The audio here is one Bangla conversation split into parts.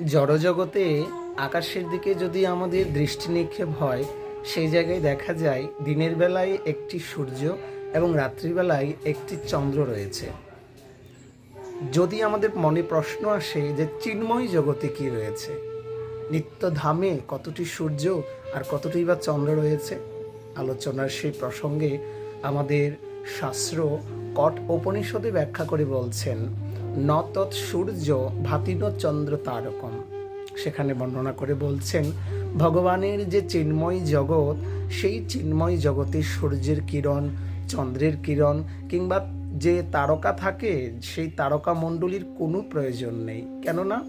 জড়জগতে আকাশের দিকে যদি আমাদের দৃষ্টি নিক্ষেপ হয়, সেই জায়গায় দেখা যায় দিনের বেলায় একটি সূর্য এবং রাত্রিবেলায় একটি চন্দ্র রয়েছে। যদি আমাদের মনে প্রশ্ন আসে যে চিন্ময় জগতে কি রয়েছে নিত্য ধামে কতটি সূর্য আর কতটি বা চন্দ্র রয়েছে, আলোচনার সেই প্রসঙ্গে আমাদের শাস্ত্র কট উপনিষদে ব্যাখ্যা করে বলছেন ন তৎ সূর্য ভাতিন চন্দ্র তারকম। সেখানে বর্ণনা করে বলছেন, ভগবানের যে চিন্ময় জগৎ, সেই চিন্ময় জগতে সূর্যের কিরণ, চন্দ্রের কিরণ, কিংবা যে তারকা থাকে, সেই তারকা মণ্ডলীর কোনো প্রয়োজন নেই। কেননা,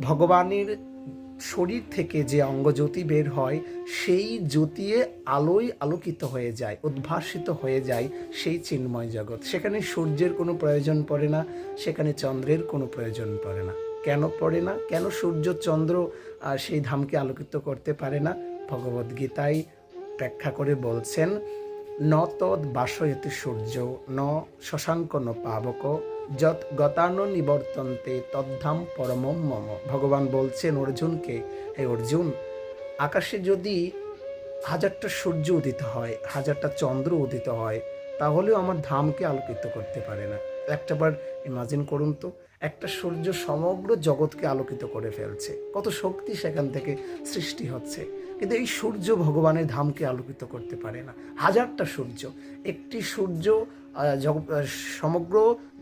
ভগবানের শরীর থেকে যে অঙ্গজ্যোতি বের হয়, সেই জ্যোতিয়ে আলোয় আলোকিত হয়ে যায়, উদ্ভাসিত হয়ে যায় সেই চিন্ময় জগৎ। সেখানে সূর্যের কোনো প্রয়োজন পড়ে না, সেখানে চন্দ্রের কোনো প্রয়োজন পড়ে না। কেন পড়ে না? কেন সূর্য, চন্দ্র সেই ধামকে আলোকিত করতে পারে না? ভগবদ্গীতায় ব্যাখ্যা করে বলছেন ন তদ বাসয়তে সূর্য ন শশাঙ্ক ন পাবক যত গতানো নিবর্তন্তে তদ্ধাম পরমম মম। ভগবান বলছেন, অর্জুনকে, হে অর্জুন, আকাশে যদি হাজারটা সূর্য উদিত হয়, হাজারটা চন্দ্র উদিত হয়, তাহলেও আমার ধামকে আলোকিত করতে পারে না। একটাবার ইমাজিন করুন তো, একটা সূর্য সমগ্র জগৎকে আলোকিত করে ফেলছে। কত শক্তি সেখান থেকে সৃষ্টি হচ্ছে। কিন্তু এই সূর্য ভগবানের ধামকে আলোকিত করতে পারে না। হাজারটা সূর্য। একটি সূর্য সমগ্র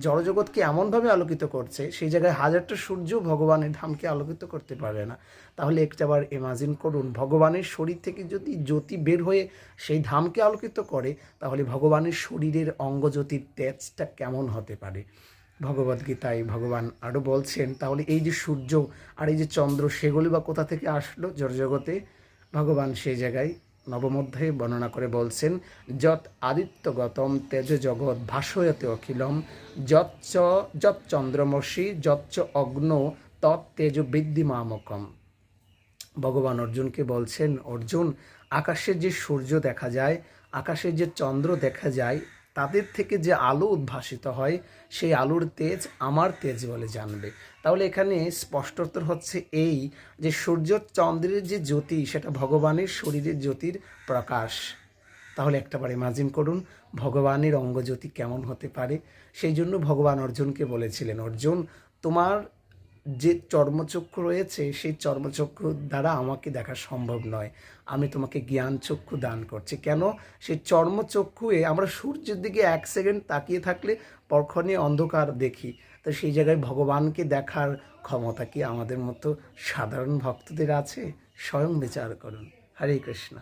জড়জগৎকে এমনভাবে আলোকিত করছে, সেই জায়গায় হাজারটা সূর্য ভগবানের ধামকে আলোকিত করতে পারে না। তাহলে একটাবার ইমাজিন করুন, ভগবানের শরীর থেকে যদি জ্যোতি বের হয়ে সেই ধামকে আলোকিত করে, তাহলে ভগবানের শরীরের অঙ্গজ্যোতির তেজটা কেমন হতে পারে? ভগবদ্গীতায় ভগবান আরও বলছেন, তাহলে এই যে সূর্য আর এই যে চন্দ্র, সেগুলি বা কোথা থেকে আসলো? জড়জগতে। ভগবান সেই জায়গায় নবমধ্যে বর্ণনা করে বলছেন যত আদিত্যগতম তেজ জগৎ ভাসয়তে অখিলম যৎচ যত চন্দ্রমসি যৎচ অগ্ন, তৎ তেজ বৃদ্ধি মামকম ভগবান অর্জুনকে বলছেন, অর্জুন আকাশের যে সূর্য দেখা যায় আকাশের যে চন্দ্র দেখা যায় তাদের থেকে যে আলো উদ্ভাসিত হয়, সেই আলোর তেজ আমার তেজ বলে জানবে। তাহলে এখানে স্পষ্টতর হচ্ছে এই যে সূর্য চন্দ্রের যে জ্যোতি, সেটা ভগবানের শরীরের জ্যোতির প্রকাশ। তাহলে একটাবার ইমাজিন করুন, ভগবানের অঙ্গজ্যোতি কেমন হতে পারে? সেই জন্য ভগবান অর্জুনকে বলেছিলেন, অর্জুন, তোমার যে চর্মচক্ষু রয়েছে, সেই চর্মচক্ষু দ্বারা আমাকে দেখা সম্ভব নয়। আমি তোমাকে জ্ঞান চক্ষু দান করছি। কেন? সেই চর্মচক্ষুয়ে আমরা সূর্যের দিকে এক সেকেন্ড তাকিয়ে থাকলে পরক্ষণে অন্ধকার দেখি। তো সেই জায়গায় ভগবানকে দেখার ক্ষমতা কি আমাদের মতো সাধারণ ভক্তদের আছে? স্বয়ং বিচার করুন। হরে কৃষ্ণ।